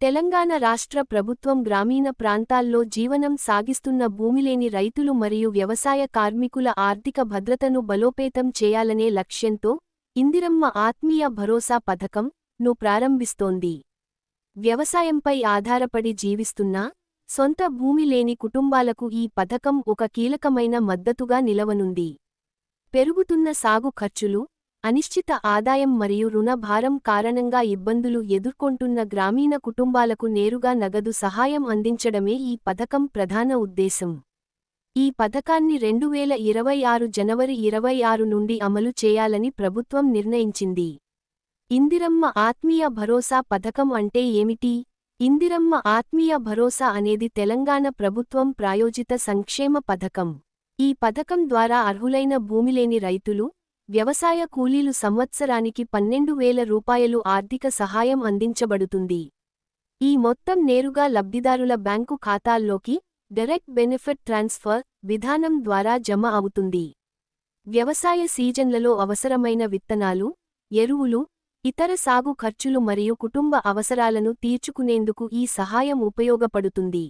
తెలంగాణ రాష్ట్ర ప్రభుత్వం గ్రామీణ ప్రాంతాల్లో జీవనం సాగిస్తున్న భూమిలేని రైతులు మరియు వ్యవసాయ కార్మికుల ఆర్థిక భద్రతను బలోపేతం చేయాలనే లక్ష్యంతో ఇందిరమ్మ ఆత్మీయ భరోసా పథకం ను ప్రారంభిస్తోంది. వ్యవసాయంపై ఆధారపడి జీవిస్తున్నా సొంత భూమి లేని కుటుంబాలకు ఈ పథకం ఒక కీలకమైన మద్దతుగా నిలవనుంది. పెరుగుతున్న సాగు ఖర్చులు అనిశ్చిత ఆదాయం మరియు రుణ భారం కారణంగా ఇబ్బందులు ఎదుర్కొంటున్న గ్రామీణ కుటుంబాలకు నేరుగా నగదు సహాయం అందించడమే ఈ పథకం ప్రధాన ఉద్దేశం. ఈ పథకాన్ని రెండువేల ఇరవై ఆరు జనవరి ఇరవై ఆరు నుండి అమలు చేయాలని ప్రభుత్వం నిర్ణయించింది. ఇందిరమ్మ ఆత్మీయ భరోసా పథకం అంటే ఏమిటి? ఇందిరమ్మ ఆత్మీయ భరోసా అనేది తెలంగాణ ప్రభుత్వం ప్రాయోజిత సంక్షేమ పథకం. ఈ పథకం ద్వారా అర్హులైన భూమిలేని రైతులు వ్యవసాయ కూలీలు సంవత్సరానికి పన్నెండు వేల రూపాయలు ఆర్థిక సహాయం అందించబడుతుంది. ఈ మొత్తం నేరుగా లబ్ధిదారుల బ్యాంకు ఖాతాల్లోకి డైరెక్ట్ బెనిఫిట్ ట్రాన్స్ఫర్ విధానం ద్వారా జమ అవుతుంది. వ్యవసాయ సీజన్లలో అవసరమైన విత్తనాలు ఎరువులు ఇతర సాగు ఖర్చులు మరియు కుటుంబ అవసరాలను తీర్చుకునేందుకు ఈ సహాయం ఉపయోగపడుతుంది.